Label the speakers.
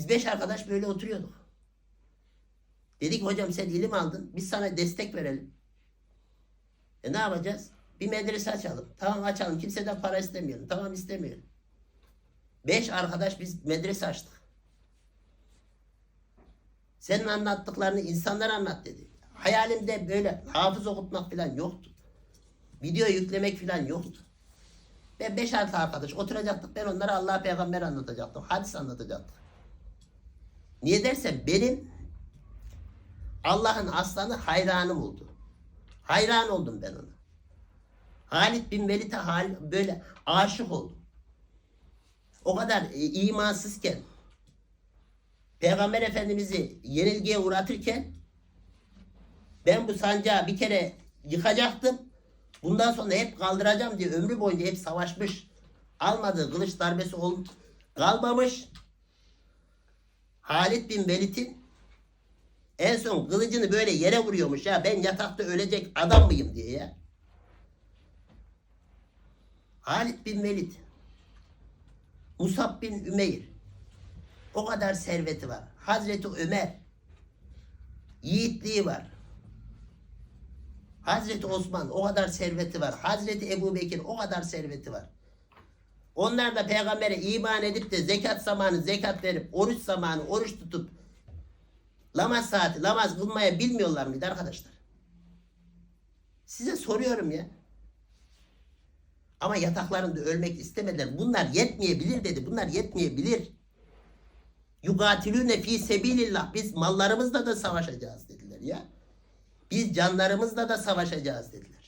Speaker 1: Biz beş arkadaş böyle oturuyorduk. Dedik hocam sen ilim aldın. Biz sana destek verelim. E ne yapacağız? Bir medrese açalım. Tamam açalım. Kimseden para istemiyorum. Tamam istemiyorum. Beş arkadaş biz medrese açtık. Senin anlattıklarını insanlara anlat dedi. Hayalimde böyle hafız okutmak falan yoktu. Video yüklemek falan yoktu. Ve beş altı arkadaş oturacaktık. Ben onlara Allah peygamber anlatacaktım. Hadis anlatacaktım. Niye dersen benim Allah'ın aslanı hayranım oldu. Hayran oldum ben ona. Halit bin Velid'e hal, böyle aşık oldum. O kadar e, imansızken Peygamber Efendimiz'i yenilgiye uğratırken ben bu sancağı bir kere yıkacaktım. Bundan sonra hep kaldıracağım diye ömrü boyunca hep savaşmış. Almadığı kılıç darbesi ol, kalmamış. Halit bin Velid'in en son kılıcını böyle yere vuruyormuş ya ben yatakta ölecek adam mıyım diye ya. Halit bin Velid, Musab bin Ümeyr, o kadar serveti var. Hazreti Ömer, yiğitliği var. Hazreti Osman o kadar serveti var. Hazreti Ebu Bekir o kadar serveti var. Onlar da peygambere iman edip de zekat zamanı zekat verip oruç zamanı oruç tutup namaz saati namaz kılmaya bilmiyorlar mıydı arkadaşlar? Size soruyorum ya. Ama yataklarında ölmek istemediler. Bunlar yetmeyebilir dedi. Bunlar yetmeyebilir. Yugatilüne fi sebilillah. Biz mallarımızla da savaşacağız dediler ya. Biz canlarımızla da savaşacağız dediler.